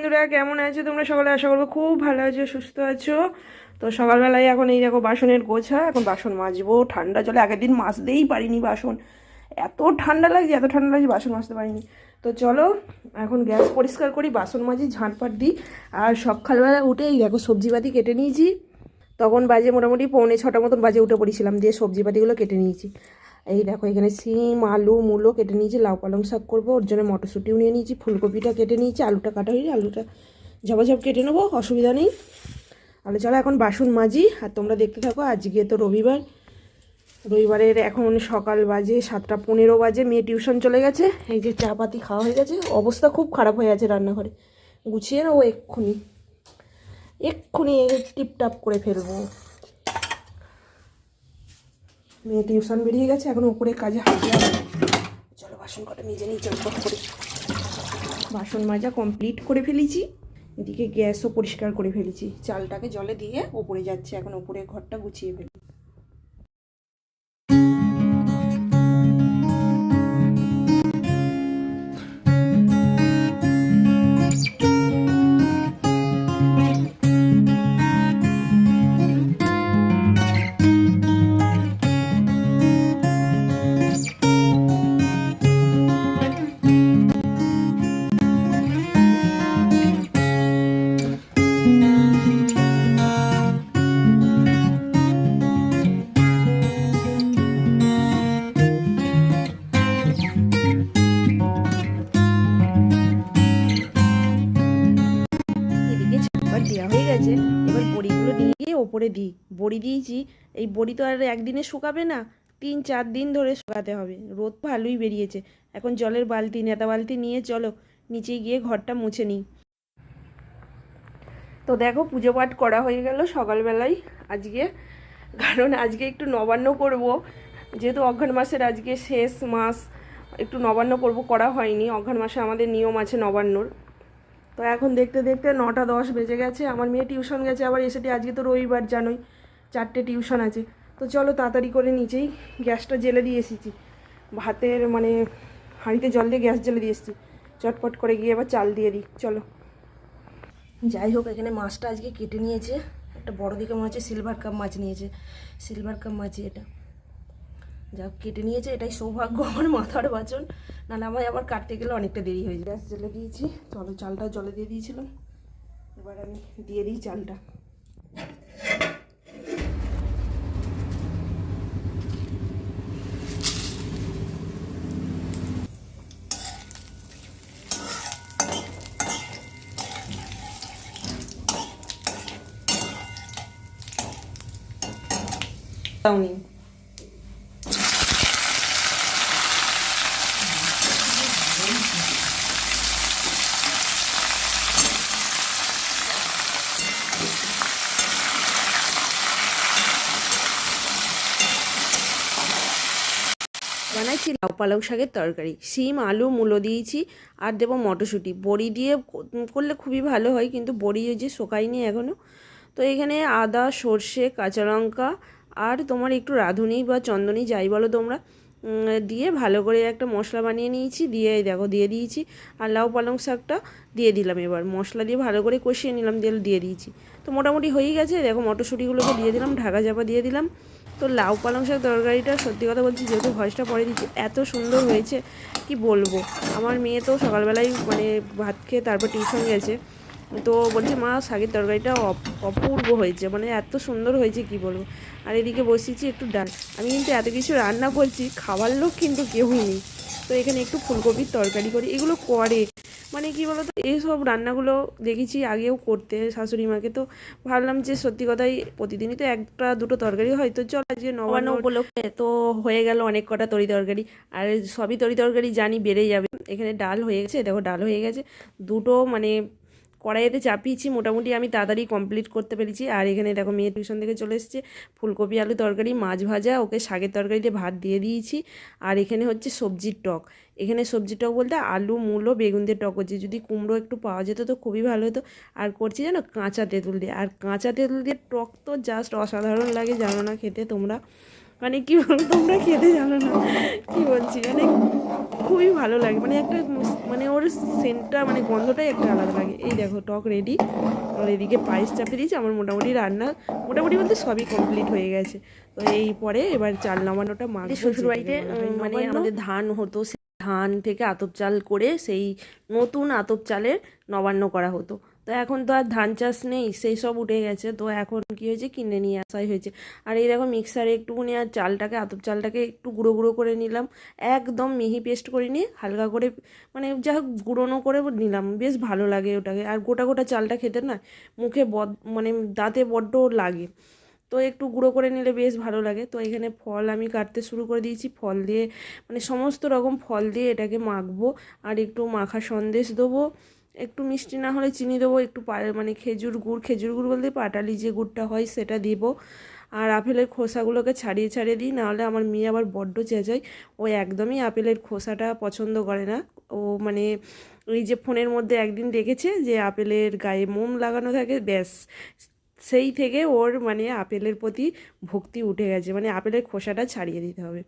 বন্ধুরা, কেমন আছো তোমরা? সকালে আশা করব খুব ভালো আছো, সুস্থ আছো। তো সকালবেলায় এখন এই দেখো বাসনের গোছা, এখন বাসন মাজবো। ঠান্ডা জলে আগের দিন মাজতেই পারিনি বাসন। এত ঠান্ডা লাগছে, এত ঠান্ডা লাগছে, বাসন মাজতে পারিনি। তো চলো, এখন গ্যাস পরিষ্কার করি, বাসন মাজি, ঝাঁটপাট দিই। আর সকালবেলা উঠে এই দেখো সবজিপাতি কেটে নিয়েছি। তখন বাজে মোটামুটি পৌনে ছটা মতন বাজে উঠে পড়েছিলাম, দিয়ে সবজিপাতিগুলো কেটে নিয়েছি। এই দেখো, এখানে সিম, আলু, মূলো কেটে নিয়েছি, লাউ পালং শাক করব, ওর জন্য মটরশুঁটিও নিয়ে নিয়েছি, ফুলকপিটা কেটে নিয়েছি, আলুটা কাটা হয়নি আলুটা ঝপাঝপ কেটে নেব, অসুবিধা নেই। তাহলে চলো এখন বাসন মাজি, আর তোমরা দেখতে থাকো, আজকে তো রবিবার। রবিবারের এখন সকাল বাজে সাতটা পনেরো বাজে, মেয়ে টিউশন চলে গেছে, এই যে চা পাতি খাওয়া হয়ে গেছে, অবস্থা খুব খারাপ হয়ে আছে রান্নাঘরে। গুছিয়ে নেব এক্ষুনি। এক্ষুনি টিপটাপ করে ফেলব। মেয়ে টিউশন বেরিয়ে গেছে, এখন ওপরে কাজে হাজিরা চলো বাসন কটা নিজে নিয়ে চটপট করে। বাসন মাজা কমপ্লিট করে ফেলেছি। এদিকে গ্যাসও পরিষ্কার করে ফেলেছি। চালটাকে জলে দিয়ে ওপরে যাচ্ছে, এখন ওপরে ঘরটা গুছিয়ে ফেলি বড়ি দিয়েছি, এই বড়ি তো আর একদিনে শুকাবে না, তিন চার দিন ধরে শুকাতে হবে। রোদ ভালোই বেরিয়েছে। এখন জলের বালতি, নেতা বালতি নিয়ে চলো, নিচে গিয়ে ঘরটা মুছে নিই। তো দেখো, পুজো পাঠ করা হয়ে গেল সকালবেলায়। আজকে, কারণ আজকে একটু নবান্ন করব। যেহেতু অঘ্রাণ মাসের আজকে শেষ মাস, একটু নবান্ন করব, করা হয়নি। অঘ্রাণ মাসে আমাদের নিয়ম আছে নবান্নর। তো এখন দেখতে দেখতে নটা দশ বেজে গেছে, আমার মেয়ে টিউশন গেছে, আবার এসেটি আজকে তো রবিবার জানোই। চারটে টিউশন আছে। তো চলো তাড়াতাড়ি করে নিচেই গ্যাসটা জেলে দিয়ে এসেছি। ভাতের মানে হাঁড়িতে জল দিয়ে গ্যাস জেলে দিয়ে এসেছি। চটপট করে গিয়ে এবার চাল দিয়ে দিই, চলো। যাই হোক, এখানে মাছটা আজকে কেটে নিয়েছে। একটা বড় দিকে মনে হচ্ছে সিলভার কাপ মাছ নিয়েছে। সিলভার কাপ মাছই এটা। যা কেটে নিয়েছে, এটাই সৌভাগ্য আমার মাথার বাচন। নাহলে আমার আবার কাটতে গেলে অনেকটা দেরি হয়ে যায়। গ্যাস জেলে দিয়েছি। চলো, চালটা জলে দিয়ে দিয়েছিলাম। এবার আমি দিয়ে দিই চালটা। তাওনি বানাইছি লাউ পালং শাকের তরকারি। শিম, আলু, মূলো দিয়েছি, আর দেবো মটরশুঁটি। বড়ি দিয়ে করলে খুবই ভালো হয়, কিন্তু বড়ি ওই যে শোকায়নি এখনও তো এখানে আদা, সর্ষে, কাঁচা লঙ্কা আর তোমার একটু রাঁধুনি বা চন্দনী যাই বলো তোমরা দিয়ে ভালো করে একটা মশলা বানিয়ে নিয়েছি, দিয়ে দেখো দিয়ে দিয়েছি, আর লাউ পালং শাকটা দিয়ে দিলাম এবার। মশলা দিয়ে ভালো করে কষিয়ে নিলাম, দিয়ে দিয়ে দিয়েছি। তো মোটামুটি হয়ে গেছে, দেখো মটরশুঁটিগুলোকে দিয়ে দিলাম, ঢাকা চাপা দিয়ে দিলাম। তো লাউ পালং শাক তরকারিটা সত্যি কথা বলছি, যেহেতু ভয়েসটা পরে দিচ্ছি, এত সুন্দর হয়েছে, কি বলব? আমার মেয়ে তো সকালবেলায় মানে ভাত খেয়ে তারপর টিউশন গেছে। তো বলছে, মা, শাকের তরকারিটা অপ- অপূর্ব হয়েছে মানে এত সুন্দর হয়েছে, কি বলব? আর এদিকে বসিয়েছি একটু ডাল। আমি কিন্তু এত কিছু রান্না করছি খাবার লোক কিন্তু কেউই নেই। তো এখানে একটু ফুলকপির তরকারি করি, এগুলো করে। মানে কি বলতো এইসব রান্নাগুলো দেখেছি আগেও করতে শাশুড়ি মাকে। তো ভাবলাম যে সত্যি কথাই প্রতিদিনই তো একটা দুটো তরকারি হয়, তো চল আজকে নবান্ন উপলক্ষে তো হয়ে গেল অনেক কটা তরি তরকারি। আর সবই তরি তরকারি জানি বেড়ে যাবে। এখানে ডাল হয়ে গেছে, দেখো ডাল হয়ে গেছে। দুটো মানে কড়াইতে চাপিয়েছি, মোটামুটি আমি তাড়াতাড়ি কমপ্লিট করতে পেরেছি। আর এখানে দেখো মেয়ে টিউশন থেকে চলে এসেছে, ফুলকপি, আলু তরকারি, মাছ ভাজা, ওকে শাকের তরকারিতে ভাত দিয়ে দিয়েছি। আর এখানে হচ্ছে সবজির টক। এখানে সবজির টক বলতে আলু, মূলো, বেগুন দিয়ে টক হচ্ছে যদি কুমড়ো একটু পাওয়া যেত তো খুবই ভালো হতো। আর করছি জানো কাঁচা তেঁতুল দিয়ে। আর কাঁচা তেঁতুল দিয়ে টক তো জাস্ট অসাধারণ লাগে, জানো না খেতে তোমরা। মানে কি বলব তোমরা খেতে জানো না। কি বলছি মানে খুবই ভালো লাগে। মানে একটা মানে ওর সেন্টটা মানে গন্ধটাই একটা আলাদা লাগে। এই দেখো টক রেডি। আর এদিকে পায়েস চাপিয়ে দিয়েছি। আমার মোটামুটি রান্না মোটামুটি বলতে সবই কমপ্লিট হয়ে গেছে। তো এই পরে এবার চাল নামানোটা মা শ্বশুর বাড়িতে মানে আমাদের ধান হতো ধান থেকে আতপ চাল করে সেই নতুন আতপ চালের নবান্ন করা হতো। তো এখন তো আর ধান চাষ নেই, সেই সব উঠে গেছে। তো এখন কি হয়েছে? কিনে নিয়ে আসাই হয়েছে। আর এই দেখো মিক্সারে একটুখানি আর চালটাকে, আতপ চালটাকে একটু গুঁড়ো গুঁড়ো করে নিলাম। একদম মিহি পেস্ট করে নিয়ে হালকা করে মানে যা হোক গুঁড়োনো করে নিলাম। বেশ ভালো লাগে ওটাকে। আর গোটা গোটা চালটা খেতে না মুখে বদ মানে দাঁতে বড্ড লাগে। তো একটু গুঁড়ো করে নিলে বেশ ভালো লাগে। তো এখানে ফল আমি কাটতে শুরু করে দিয়েছি। ফল দিয়ে মানে সমস্ত রকম ফল দিয়ে এটাকে মাখবো। আর একটু মাখা সন্দেশ দেবো। একটু মিষ্টি না হলে চিনি দেবো, একটু মানে খেজুর গুড় খেজুর গুড় বলতে পাটালি যে গুড়টা হয় সেটা দিব। আর আপেলের খোসাগুলোকে ছাড়িয়ে ছাড়িয়ে দিই, নাহলে আমার মেয়ে আবার বড্ড চেঁচায়। ও একদমই আপেলের খোসাটা পছন্দ করে না। ও মানে এই যে ফোনের মধ্যে একদিন দেখেছে যে আপেলের গায়ে মোম লাগানো থাকে, ব্যাস। সেই থেকে ওর মানে আপেলের প্রতি ভক্তি উঠে গেছে মানে আপেলের খোসাটা ছাড়িয়ে দিতে হবে।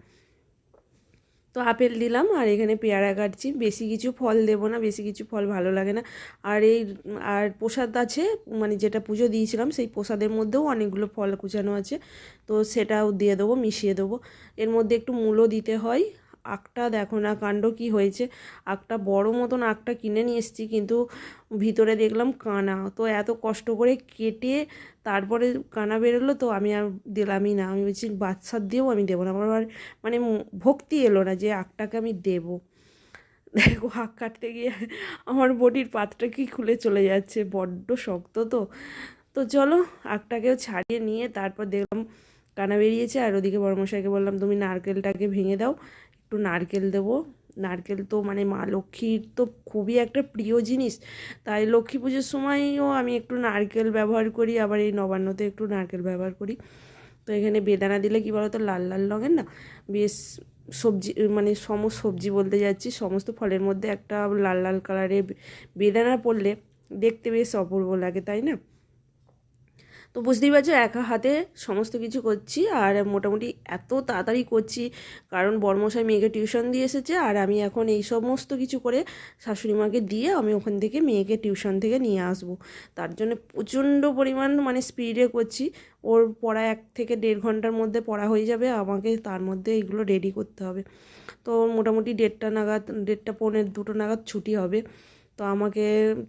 তো আপেল দিলাম আর এখানে পেয়ারা কাটছি। বেশি কিছু ফল দেব না, বেশি কিছু ফল ভালো লাগে না। আর এই, আর প্রসাদ আছে মানে যেটা পুজো দিয়েছিলাম সেই প্রসাদের মধ্যেও অনেকগুলো ফল কুচানো আছে। তো সেটাও দিয়ে দেবো, মিশিয়ে দেবো। এর মধ্যে একটু মূলও দিতে হয়। আখটা দেখো না কাণ্ড কি হয়েছে। আখটা বড় মতন আখটা কিনে নিয়ে এসেছি, কিন্তু ভিতরে দেখলাম কানা। তো এত কষ্ট করে কেটে তারপরে কানা বেরোলো তো আমি আর দিলামই না। আমি বলছি বাচ্চার দিয়েও আমি দেবো না। আমার মানে ভক্তি এলো না যে আখটাকে আমি দেবো। দেখো আখ কাটতে গিয়ে আমার বডির পাতটা কি খুলে চলে যাচ্ছে, বড্ড শক্ত তো। তো চলো আখটাকেও ছাড়িয়ে নিয়ে তারপর দেখলাম কানা বেরিয়েছে। আর ওদিকে বড়মশাইকে বললাম, তুমি নারকেলটাকে ভেঙে দাও একটু নারকেল দেবো। নারকেল তো মানে মা লক্ষ্মীর তো খুবই একটা প্রিয় জিনিস। তাই লক্ষ্মী পুজোর সময়ও আমি একটু নারকেল ব্যবহার করি, আবার এই নবান্নতে একটু নারকেল ব্যবহার করি। তো এখানে বেদানা দিলে কি বলতো, লাল লাল রঙের না? বেশ সবজি মানে সম সবজি বলতে যাচ্ছি, সমস্ত ফলের মধ্যে একটা লাল লাল কালারের বেদানা পড়লে দেখতে বেশ অপূর্ব লাগে, তাই না? তো বুঝতেই পারছ, একা হাতে সমস্ত কিছু করছি আর মোটামুটি এত তাড়াতাড়ি করছি। কারণ বর্মশাই মেয়েকে টিউশন দিয়ে এসেছে আর আমি এখন এই সমস্ত কিছু করে শাশুড়ি মাকে দিয়ে আমি ওখান থেকে মেয়েকে টিউশন থেকে নিয়ে আসব। তার জন্য প্রচণ্ড পরিমাণ মানে স্পিডে করছি। ওর পড়া এক থেকে দেড় ঘণ্টার মধ্যে পড়া হয়ে যাবে, আমাকে তার মধ্যে এগুলো রেডি করতে হবে। তো মোটামুটি দেড়টা নাগাদ, দেড়টা পৌনে দুটো নাগাদ ছুটি হবে। তো আমাকে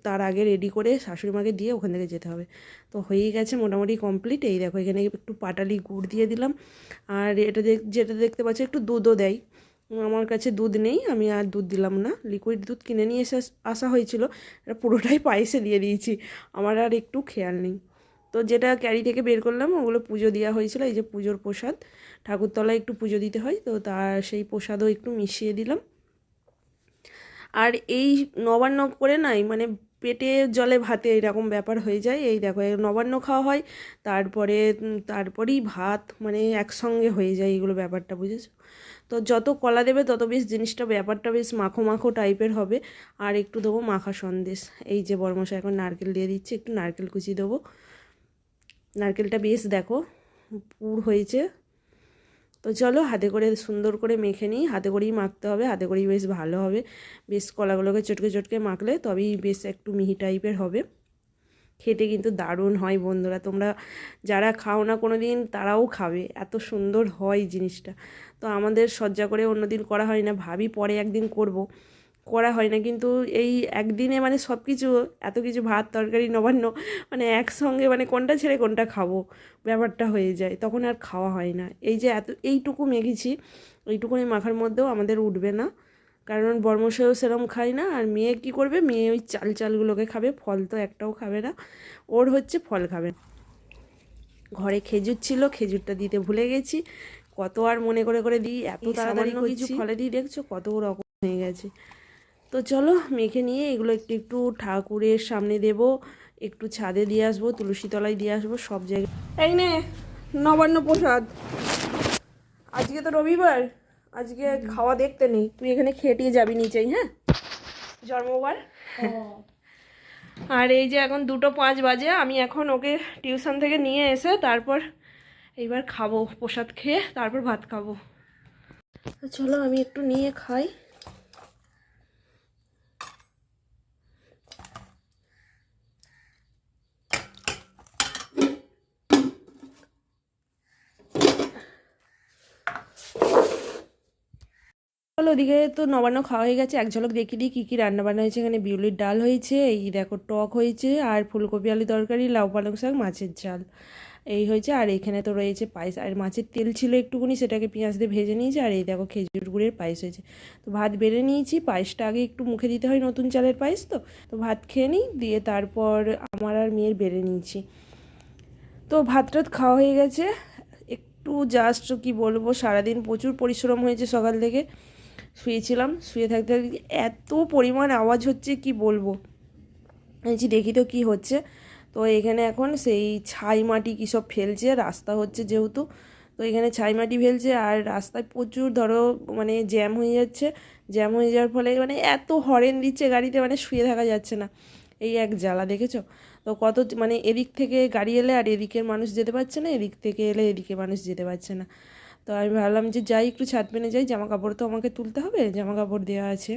তার আগে রেডি করে শাশুড়ি মাকে দিয়ে ওখান থেকে যেতে হবে। তো হয়েই গেছে মোটামুটি কমপ্লিট এই দেখো, এখানে একটু পাটালি গুড় দিয়ে দিলাম। আর এটা যেটা দেখতে পাচ্ছি, একটু দুধও দেয়। আমার কাছে দুধ নেই, আমি আর দুধ দিলাম না। লিকুইড দুধ কিনে নিয়ে এসে আসা হয়েছিল। এটা পুরোটাই পায়েসে দিয়ে দিয়েছি। আমার আর একটু খেয়াল নেই। তো যেটা ক্যারি থেকে বের করলাম, ওগুলো পুজো দেওয়া হয়েছিল। এই যে পুজোর প্রসাদ, ঠাকুরতলায় একটু পুজো দিতে হয়। তো তার সেই প্রসাদও একটু মিশিয়ে দিলাম। আর এই নবান্ন করে নাই মানে পেটে জলে ভাতে এরকম ব্যাপার হয়ে যায়। এই দেখো নবান্ন খাওয়া হয়, তারপরে তারপরেই ভাত মানে একসঙ্গে হয়ে যায় এগুলো ব্যাপারটা, বুঝেছ? তো যত কলা দেবে, তত বেশ জিনিসটা, ব্যাপারটা বেশ মাখো মাখো টাইপের হবে। আর একটু দেবো মাখা সন্দেশ। এই যে বরমশা এখন নারকেল দিয়ে দিচ্ছে, একটু নারকেল কুচি দেবো। নারকেলটা বেশ দেখো, পুর হয়েছে। তো চলো হাতে করে সুন্দর করে মেখে নিই। হাতে করেই মাখতে হবে, হাতে করেই বেশ ভালো হবে। বেশ কলাগুলোকে চটকে চটকে মাখলে তবেই বেশ একটু মিহি টাইপের হবে। খেতে কিন্তু দারুণ হয় বন্ধুরা। তোমরা যারা খাও না কোনো দিন তারাও খাবে। এত সুন্দর হয় জিনিসটা। তো আমাদের সজ্জা করে অন্য দিন করা হয় না। ভাবি পরে একদিন করব। করা হয় না। কিন্তু এই একদিনে মানে সব কিছু এত কিছু ভাত তরকারি নবান্ন মানে একসঙ্গে মানে কোনটা ছেড়ে কোনটা খাব ব্যাপারটা হয়ে যায়। তখন আর খাওয়া হয় না। এই যে এত এইটুকু মেখেছি এইটুকুনি মাখার মধ্যেও আমাদের উঠবে না। কারণ বর্মশাইও সেরম খায় না আর মেয়ে কী করবে? মেয়ে ওই চাল চালগুলোকে খাবে ফল তো একটাও খাবে না। ওর হচ্ছে ফল খাবে। ঘরে খেজুর ছিল খেজুরটা দিতে ভুলে গেছি। কত আর মনে করে করে দিই এত তাড়াতাড়ি কিছু ফলে দিই দেখছ কত রকম হয়ে গেছে। তো চলো মেখে নিয়ে এগুলো একটু একটু ঠাকুরের সামনে দেব একটু ছাদে দিয়ে আসব তুলসী তলায় দিয়ে আসব সব জায়গায়। এই নে নবান্ন প্রসাদ। আজকে তো রবিবার আজকে খাওয়া দেখতে নেই। তুই এখানে খেটিয়ে যাবি নিচেই হ্যাঁ? জন্মবার? আর এই যে এখন দুটো পাঁচ বাজে আমি এখন ওকে টিউশন থেকে নিয়ে এসে তারপর এইবার খাব প্রসাদ খেয়ে তারপর ভাত খাব। তো চলো আমি একটু নিয়ে খাই। চলো ওদিকে তো নবান্ন খাওয়া হয়ে গেছে, এক ঝলক দেখিয়ে দিই কী কী রান্না বান্না হয়েছে, এখানে বিউলির ডাল হয়েছে, এই দেখো টক হয়েছে, আর ফুলকপি আলু তরকারি, লাউ পালং শাক, মাছের ঝাল। এই হয়েছে, আর এখানে তো রয়েছে পায়েস, আর মাছের তেল ছিল একটুকুনি, সেটাকে পেঁয়াজ দিয়ে ভেজে নিয়েছি, আর এই দেখো খেজুর গুড়ের পায়েস হয়েছে। তো ভাত বেড়ে নিয়েছি, পায়েসটা আগে একটু মুখে দিতে হয় নতুন চালের পায়েস তো তো ভাত খেয়ে নিই, দিয়ে তারপর আমার আর মেয়ের বেড়ে নিয়েছি। তো ভাত টাত খাওয়া হয়ে গেছে, একটু জাস্ট কি বলব, সারাদিন প্রচুর পরিশ্রম হয়েছে সকাল থেকে। শুয়েছিলাম, শুয়ে থাকতে থাকতে এত পরিমাণ আওয়াজ হচ্ছে, কি বলব? বলছি দেখি তো কী হচ্ছে। তো এখানে এখন সেই ছাই মাটি কী সব ফেলছে, রাস্তা হচ্ছে যেহেতু। তো এখানে ছাই মাটি ফেলছে আর রাস্তায় প্রচুর ধরো মানে জ্যাম হয়ে যাচ্ছে। জ্যাম হয়ে যাওয়ার ফলে মানে এত হরেন দিচ্ছে গাড়িতে মানে শুয়ে থাকা যাচ্ছে না। এই এক জ্বালা, দেখেছ? তো কত মানে এদিক থেকে গাড়ি এলে আর এদিকের মানুষ যেতে পারছে না, এদিক থেকে এলে এদিকে মানুষ যেতে পারছে না। তো আমি ভাবলাম যে যাই, একটু ছাদ পেনে যাই জামা কাপড় তো আমাকে তুলতে হবে জামা কাপড় দেওয়া আছে।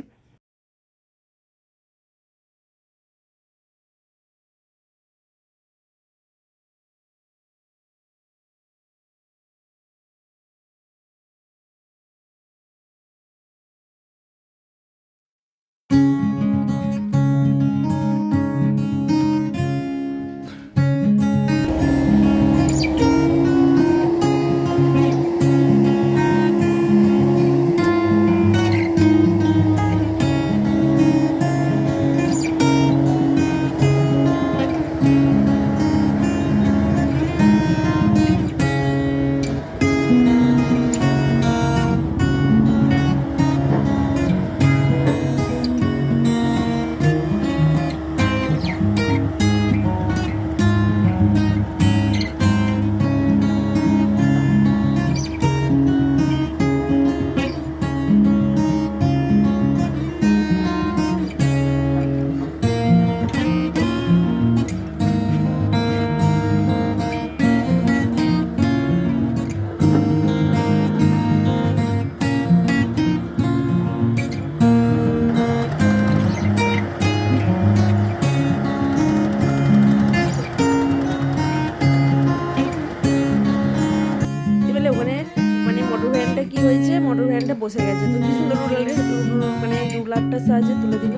বসে গেছে। তো কি সুন্দর মানে রুলারটার সাহায্যে তুলে দিল।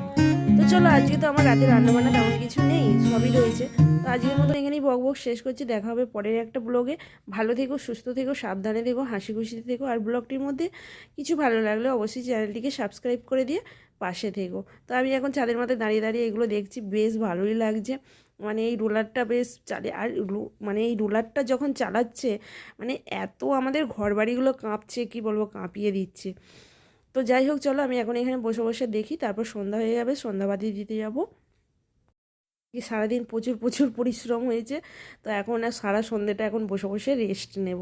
তো চলো, আজকে তো আমার রাতে রান্নাবান্না তেমন কিছু নেই, সবই রয়েছে। তো আজকের মতো এখানেই বক বক শেষ করছি। দেখা হবে পরের একটা ব্লগে। ভালো থেকো, সুস্থ থেকো, সাবধানে থেকো, হাসি খুশিতে থেকো। আর ব্লগটির মধ্যে কিছু ভালো লাগলে অবশ্যই চ্যানেলটিকে সাবস্ক্রাইব করে দিয়ে পাশে থেকো। তো আমি এখন চাঁদের মাথায় দাঁড়িয়ে দাঁড়িয়ে এগুলো দেখছি, বেশ ভালোই লাগছে। মানে এই রোলারটা বেশ চালে, আর মানে এই রোলারটা যখন চালাচ্ছে মানে এত আমাদের ঘর বাড়িগুলো কাঁপছে, কি বলব, কাঁপিয়ে দিচ্ছে। তো যাই হোক, চলো আমি এখন এখানে বসে বসে দেখি, তারপর সন্ধ্যা হয়ে যাবে, সন্ধ্যাবাতি দিতে যাব। সারাদিন প্রচুর প্রচুর পরিশ্রম হয়েছে, তো এখন আর সারা সন্ধ্যেটা এখন বসে বসে রেস্ট নেব।